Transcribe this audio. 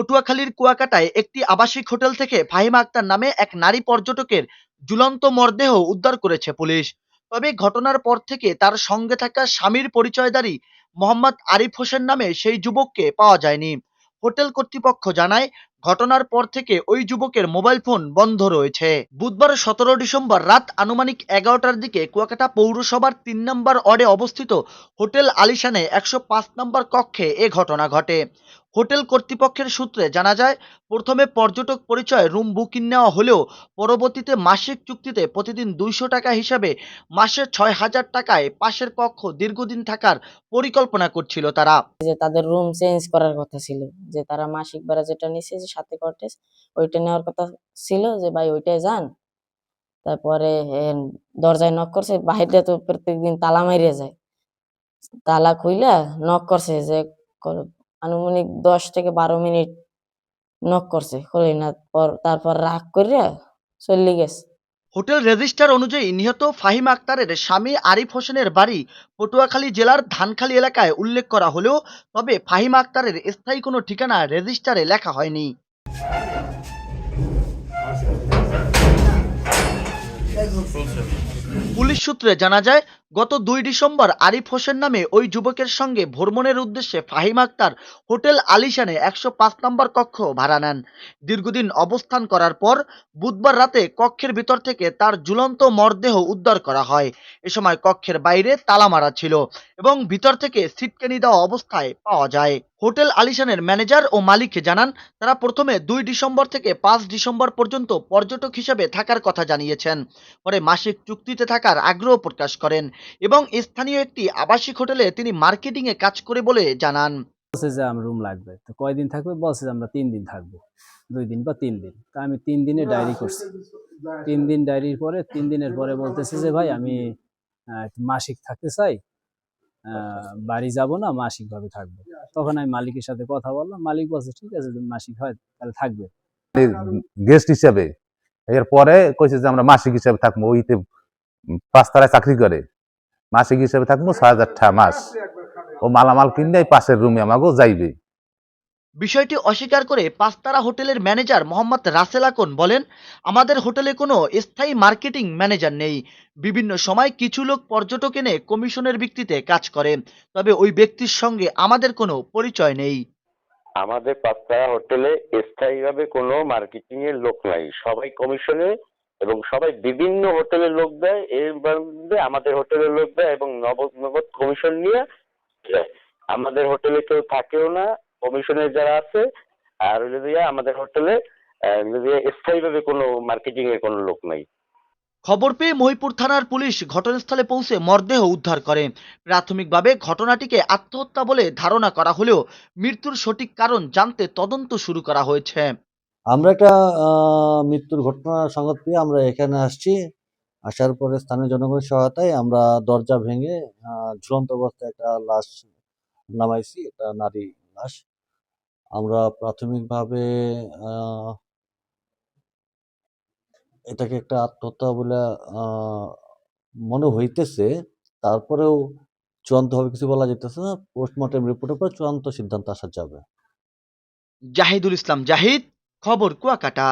পটুয়াখালীর কুয়াকাটায় একটি আবাসিক হোটেল থেকে ফাহিমা আক্তার নামে এক নারী পর্যটকের ঝুলন্ত মরদেহ উদ্ধার করেছে পুলিশ। তবে ঘটনার পর থেকে তার সঙ্গে থাকা স্বামীর পরিচয়দারী মোহাম্মদ আরিফ হোসেন নামে সেই যুবককে পাওয়া যায়নি। হোটেল কর্তৃপক্ষ জানায় ঘটনার পর থেকে ওই যুবকের মোবাইল ফোন বন্ধ রয়েছে। বুধবার সতেরো ডিসেম্বর রাত আনুমানিক এগারোটার দিকে কুয়াকাটা পৌরসভার তিন নম্বর ওয়ার্ডে অবস্থিত হোটেল আলিশানে একশো পাঁচ নম্বর কক্ষে এ ঘটনা ঘটে। হোটেল কর্তৃপক্ষের সূত্রে জানা যায়, প্রথমে পর্যটক পরিচয় রুম বুকিং নেওয়া হলেও পরবর্তীতে মাসিক চুক্তিতে প্রতিদিন দুইশো টাকা হিসাবে মাসে ছয় হাজার টাকায় পাশের কক্ষ দীর্ঘদিন থাকার পরিকল্পনা করছিল তারা। যে তাদের রুম চেঞ্জ করার কথা ছিল, যে তারা মাসিক ভাড়া যেটা যে সাথে কটেজ ওইটা নেওয়ার কথা ছিল যে, ভাই ওইটাই যান। তারপরে দরজায় নক করছে। বাহিরে তো প্রত্যেকদিন তালা মারিয়ে যায়। তালা খুইলা নক করছে যে আনুমানিক দশ থেকে বারো মিনিট নক করছে। খুলি না, পর তারপর রাগ করিয়া চল্লি গেছে। হোটেল রেজিস্টার অনুযায়ী নিহত ফাহিম আক্তারের স্বামী আরিফ হোসেনের বাড়ি পটুয়াখালী জেলার ধানখালী এলাকায় উল্লেখ করা হলেও তবে ফাহিম আক্তারের স্থায়ী কোনো ঠিকানা রেজিস্টারে লেখা হয়নি। পুলিশ সূত্রে জানা যায় গত দুই ডিসেম্বর আরিফ হোসেন নামে ওই যুবকের সঙ্গে ভ্রমণের উদ্দেশ্যে ফাহিম আক্তার হোটেল আলিশানে একশো পাঁচ নম্বর কক্ষ ভাড়া নেন। দীর্ঘদিন অবস্থান করার পর বুধবার রাতে কক্ষের ভিতর থেকে তার ঝুলন্ত মরদেহ উদ্ধার করা হয়। এ সময় কক্ষের বাইরে তালা মারা ছিল এবং ভিতর থেকে সিটকেনি দেওয়া অবস্থায় পাওয়া যায়। হোটেল আলিশানের ম্যানেজার ও মালিক জানান, তারা প্রথমে দুই ডিসেম্বর থেকে পাঁচ ডিসেম্বর পর্যন্ত পর্যটক হিসেবে থাকার কথা জানিয়েছেন। পরে মাসিক চুক্তিতে থাকার আগ্রহ প্রকাশ করেন। এবং স্থানীয় একটি আবাসিক হোটেলে তিনি মার্কেটিং এ কাজ করে বলে জানান। বলছে যে আমার রুম লাগবে। তো কয়দিন থাকবে? বলছে যে আমরা তিন দিন থাকব। দুই দিন বা তিন দিন। তা আমি তিন দিনে ডায়েরি করছি। তিন দিন ডায়েরির পরে তিন দিনের পরে বলতেছে যে ভাই আমি মাসিক থাকতে চাই। আহ, বাড়ি যাব না মাসিক ভাবে থাকব। তখন আমি মালিকের সাথে কথা বললাম। মালিক বলছে ঠিক আছে যদি মাসিক হয় তাহলে থাকবে। গেস্ট হিসাবে। এরপরে কইছে যে আমরা মাসিক হিসাবে থাকব। ওইতে পাঁচতলায় চাকরি করে। মাসিক হিসাবে থাকব ছয় হাজার টাকা মাস। ও মালামাল কিনে এই পাশের রুমে আমাকেও যাইবে। বিষয়টি অস্বীকার করে পাঁচতারা হোটেলের ম্যানেজার মোহাম্মদ রাসেল আকন বলেন আমাদের হোটেলে কোনো স্থায়ী মার্কেটিং ম্যানেজার নেই। বিভিন্ন সময় কিছু লোক পর্যটক এনে কমিশনের ভিত্তিতে কাজ করে তবে ওই ব্যক্তির সঙ্গে আমাদের কোনো পরিচয় নেই। আমাদের পাঁচতারা হোটেলে স্থায়ীভাবে কোনো মার্কেটিং এর লোক নাই। সবাই কমিশনে এবং সবাই বিভিন্ন হোটেলের লোক দেয়, এর মধ্যে আমাদের হোটেলের লোক দেয় এবং নগদ নগদ কমিশন নিয়ে। আমাদের হোটেলে কেউ থাকেও না কমিশনের যারা আছে, আর গিয়ে আমাদের হোটেলে স্থায়ীভাবে কোনো মার্কেটিং এর কোনো লোক নাই। খবর পেয়ে মহিপুর থানার পুলিশ ঘটনাস্থলে পৌঁছে মরদেহ উদ্ধার করে। প্রাথমিকভাবে ঘটনাটিকে আত্মহত্যা বলে ধারণা করা হলেও মৃত্যুর সঠিক কারণ জানতে তদন্ত শুরু করা হয়েছে। আমরা একটা মৃত্যুর ঘটনা সংবাদ পেয়ে আমরা এখানে আসছি। আসার পরে স্থানীয় জনগণের সহায়তায় আমরা দরজা ভেঙে ঝুলন্ত অবস্থায় একটা লাশ নামাইছি, একটা নারী লাশ। আমরা প্রাথমিকভাবে এটাকে একটা আত্মহত্যা বলে মনে হইতেছে। তারপরেও চূড়ান্তভাবে কিছু বলা যেতেছে না। পোস্টমর্টেম রিপোর্টের পর চূড়ান্ত সিদ্ধান্ত আসা যাবে। জাহিদুল ইসলাম, জাহিদ। খবর কুয়াকাটা।